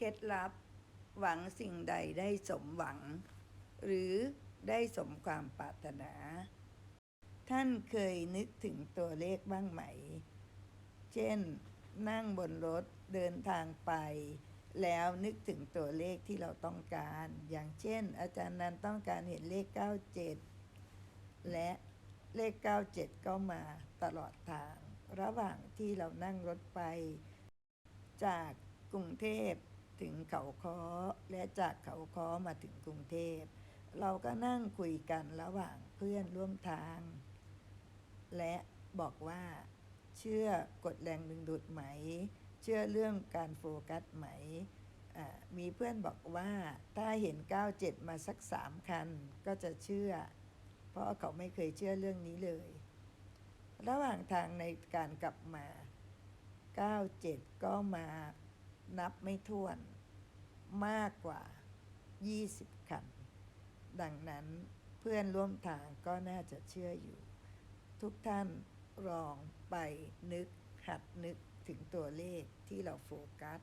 เคล็ดลับ หวังสิ่งใดได้สมหวัง หรือได้สมความปรารถนา ท่านเคยนึกถึงตัวเลขบ้างไหม เช่น นั่งบนรถเดินทางไป แล้วนึกถึงตัวเลขที่เราต้องการ อย่างเช่น อาจารย์นันต้องการเห็นเลข 97 และเลข 97 ก็มาตลอดทาง ระหว่างที่เรานั่งรถไป จากกรุงเทพ ถึงเขาค้อและจากเขาค้อมาถึงกรุงเทพ เราก็นั่งคุยกันระหว่างเพื่อนร่วมทาง และบอกว่า เชื่อกฎแรงดึงดูดไหม เชื่อเรื่องการโฟกัสไหม มีเพื่อนบอกว่าถ้าเห็น 97 มาสักสามคันก็จะเชื่อ เพราะเขาไม่เคยเชื่อเรื่องนี้เลย ระหว่างทางในการกลับมา 97 ก็มานับไม่ถ้วน มากกว่า 20 คัน ดังนั้นเพื่อนร่วมทางก็น่าจะเชื่ออยู่ ทุกท่านลองไปนึกหัดนึกถึงตัวเลขที่เราโฟกัส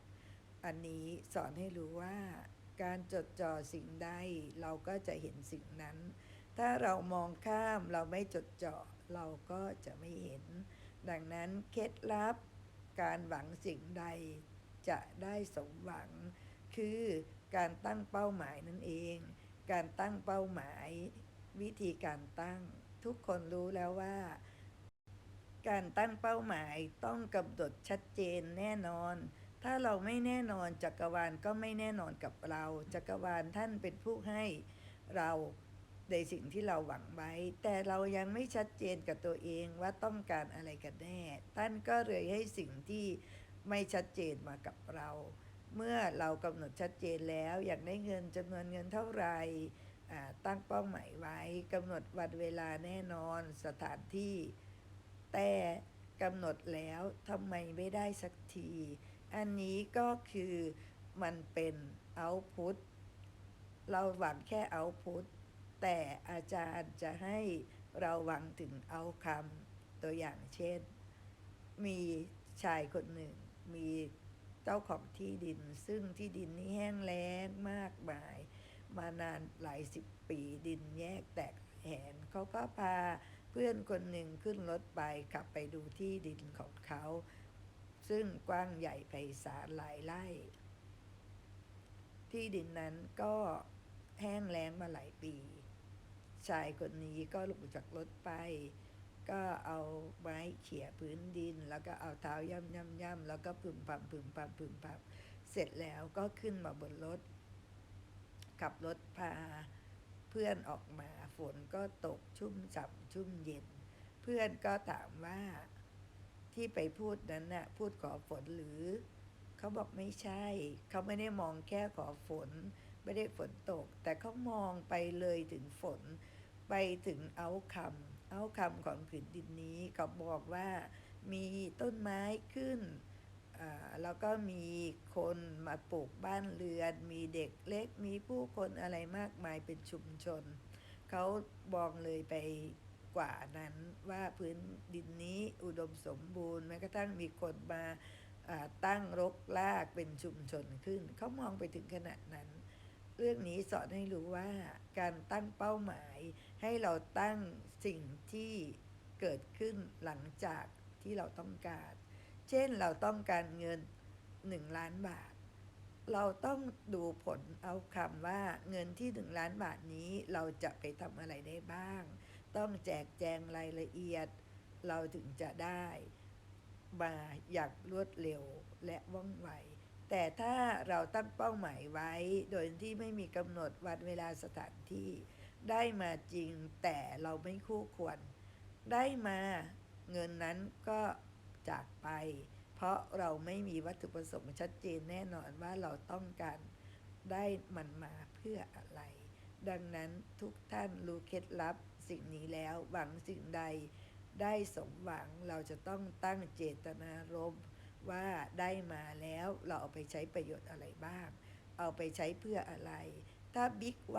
อันนี้สอนให้รู้ว่าการจดจ่อสิ่งใดเราก็จะเห็นสิ่งนั้น ถ้าเรามองข้ามเราไม่จดจ่อเราก็จะไม่เห็น ดังนั้นเคล็ดลับการหวังสิ่งใดจะได้สมหวัง คือการตั้งเป้าหมายนั่นเอง การตั้งเป้าหมาย วิธีการตั้ง ทุกคนรู้แล้วว่า การตั้งเป้าหมายต้องกำหนดชัดเจนแน่นอน ถ้าเราไม่แน่นอนจักรวาลก็ไม่แน่นอนกับเรา จักรวาลท่านเป็นผู้ให้เราในสิ่งที่เราหวังไว้ แต่เรายังไม่ชัดเจนกับตัวเองว่าต้องการอะไรกันแน่ ท่านก็เลยให้สิ่งที่ไม่ชัดเจนมากับเรา เมื่อเรากำหนดชัดเจนแล้วอยากได้เงินจำนวนเงินเท่าไหร่ตั้งเป้าหมายไว้กำหนดวันเวลาแน่นอนสถานที่ แต่กำหนดแล้วทำไมไม่ได้สักที อันนี้ก็คือมันเป็นเอาพุตเราหวังแค่เอาพุตแต่อาจารย์จะให้เราหวังถึงเอาคำตัวอย่างเช่น มีชายคนหนึ่งมี เจ้าของที่ดิน ซึ่งที่ดินนี้แห้งแล้งมากมาย มานานหลายสิบปีดินแยกแตกแหนเขาก็พาเพื่อนคนหนึ่งขึ้นรถไปขับไปดูที่ดินของเขา ซึ่งกว้างใหญ่ไพศาลหลายไร่ ที่ดินนั้นก็แห้งแล้งมาหลายปี ชายคนนี้ก็ลงจากรถไป ก็เอาไม้เขี่ยพื้นดิน แล้วก็เอาเท้าย่ำย่ำย่ำแล้วก็พึมพำพึมพำพึมพำเสร็จแล้วก็ขึ้นมาบนรถขับรถพาเพื่อนออกมาฝนก็ตกชุ่มฉ่ำชุ่มเย็น เพื่อนก็ถามว่าที่ไปพูดนั้นน่ะพูดขอฝนหรือ เขาบอกไม่ใช่ เขาไม่ได้มองแค่ขอฝน ไม่ได้ฝนตก แต่เขามองไปเลยถึงฝน ไปถึงเอาคำาคำของผืนดินนี้เขาบอกว่ามีต้นไม้ขึ้นแล้วก็มีคนมาปลูกบ้านเรือน มีเด็กเล็กมีผู้คนอะไรมากมายเป็นชุมชน เขาบอกเลยไปกว่านั้นว่าพื้นดินนี้อุดมสมบูรณ์แม้กระทั่งมีคนมาตั้งรกรากเป็นชุมชนขึ้น เขามองไปถึงขนาดนั้น เรื่องนี้สอนให้รู้ว่าการตั้งเป้าหมาย ให้เราตั้งสิ่งที่เกิดขึ้นหลังจากที่เราต้องการ เช่นเราต้องการเงิน 1 ล้านบาท เราต้องดูผลเอาคำว่าเงินที่ 1 ล้านบาทนี้เราจะไปทำอะไรได้บ้าง ต้องแจกแจงรายละเอียด เราถึงจะได้มาอย่างรวดเร็วและว่องไว แต่ถ้าเราตั้งเป้าหมายไว้ โดยที่ไม่มีกำหนดวันเวลาสถานที่ ได้มาจริงแต่เราไม่คู่ควร ได้มาเงินนั้นก็จากไป เพราะเราไม่มีวัตถุประสงค์ชัดเจนแน่นอนว่าเราต้องการได้มันมาเพื่ออะไร ดังนั้นทุกท่านรู้เคล็ดลับสิ่งนี้แล้วหวังสิ่งใดได้สมหวังเราจะต้องตั้งเจตนารมณ์ ว่าได้มาแล้วเราเอาไปใช้ประโยชน์อะไรบ้าง เอาไปใช้เพื่ออะไร ถ้าบิ๊กไว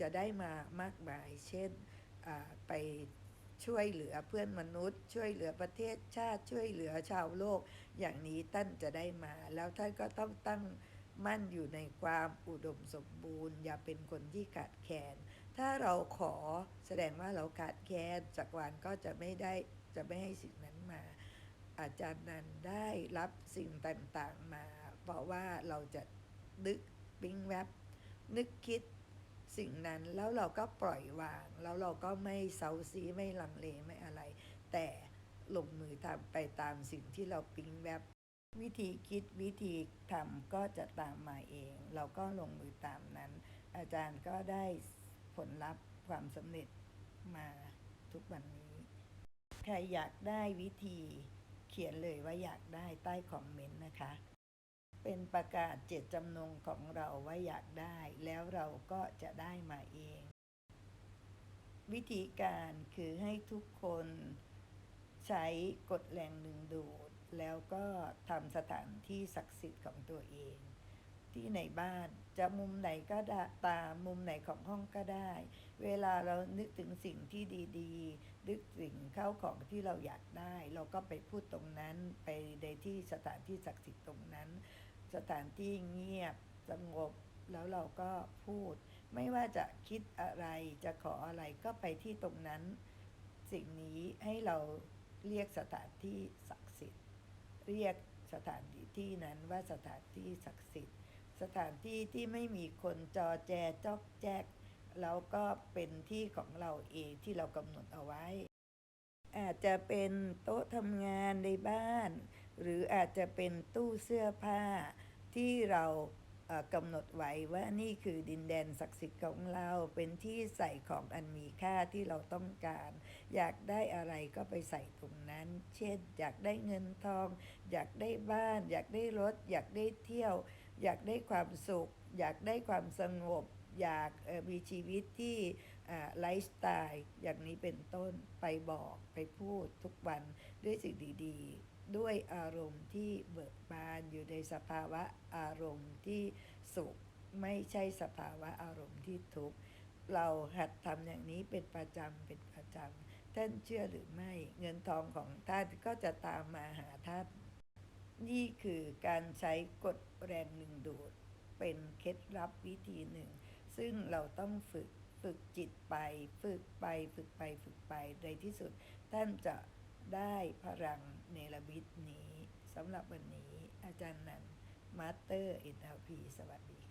จะได้มามากมาย เช่นไปช่วยเหลือเพื่อนมนุษย์ ช่วยเหลือประเทศชาติช่วยเหลือชาวโลก อย่างนี้ท่านจะได้มา แล้วท่านก็ต้องตั้งมั่นอยู่ในความอุดมสมบูรณ์ อย่าเป็นคนที่ขาดแคลนถ้าเราขอแสดงว่าเราขาดแคลนจักรวาลก็จะไม่ได้จะไม่ให้สิ่งนั้นมา อาจารย์นันได้รับสิ่งต่างๆมา เพราะว่าเราจะนึกปิ้งแวบ นึกคิดสิ่งนั้นแล้วเราก็ปล่อยวาง แล้วเราก็ไม่เซาซีไม่ลังเลไม่อะไร แต่ลงมือทำไปตามสิ่งที่เราปิ้งแวบ วิธีคิดวิธีทำก็จะตามมาเอง เราก็ลงมือตามนั้น อาจารย์ก็ได้ผลลัพธ์ความสำเร็จมาทุกวันนี้ ใครอยากได้วิธี ขียนเลยว่าอยากได้ใต้คอมเมนต์นะคะ เป็นประกาศเจตจำนงของเราว่าอยากได้ แล้วเราก็จะได้มาเอง วิธีการคือให้ทุกคนใช้กฎแรงดึงดูด แล้วก็ทำสถานที่ศักดิ์สิทธิ์ของตัวเอง ที่ในบ้าน จะมุมไหนก็ได้ตามมุมไหนของห้องก็ได้ เวลาเรานึกถึงสิ่งที่ดีๆ นึกถึงเข้าของที่เราอยากได้ เราก็ไปพูดตรงนั้นไปในที่สถานที่ศักดิ์สิทธิ์ตรงนั้น สถานที่เงียบสงบแล้วเราก็พูด ไม่ว่าจะคิดอะไรจะขออะไรก็ไปที่ตรงนั้น สิ่งนี้ให้เราเรียกสถานที่ศักดิ์สิทธิ์ เรียกสถานที่ที่นั้นว่าสถานที่ศักดิ์สิทธิ์ สถานที่ที่ไม่มีคนจอแจจอกแจกแล้วก็เป็นที่ของเราเองที่เรากำหนดเอาไว้ อาจจะเป็นโต๊ะทำงานในบ้าน หรืออาจจะเป็นตู้เสื้อผ้าที่เรากำหนดไว้ว่านี่คือดินแดนศักดิ์สิทธิ์ของเราเป็นที่ใส่ของอันมีค่าที่เราต้องการ อยากได้อะไรก็ไปใส่ตรงนั้น เช่น อยากได้เงินทอง อยากได้บ้าน อยากได้รถ อยากได้เที่ยว อยากได้ความสุข อยากได้ความสงบ อยากมีชีวิตที่ไลฟ์สไตล์อย่างนี้เป็นต้นไปบอกไปพูดทุกวันด้วยสิ่งดีๆ ด้วยอารมณ์ที่เบิกบานอยู่ในสภาวะอารมณ์ที่สุขไม่ใช่สภาวะอารมณ์ที่ทุกข์เราหัดทำอย่างนี้เป็นประจำเป็นประจำท่านเชื่อหรือไม่ เงินทองของท่านก็จะตามมาหาท่าน นี่คือการใช้กฎแรงหนึ่งดูด เป็นเคล็ดลับวิธีหนึ่ง ซึ่งเราต้องฝึกฝึกจิตไป ฝึกไปฝึกไปฝึกไปในที่สุด ท่านจะได้พลังเนรมิตนี้สำหรับวันนี้อาจารย์นันมาสเตอร์เอ็นพีสวัสดี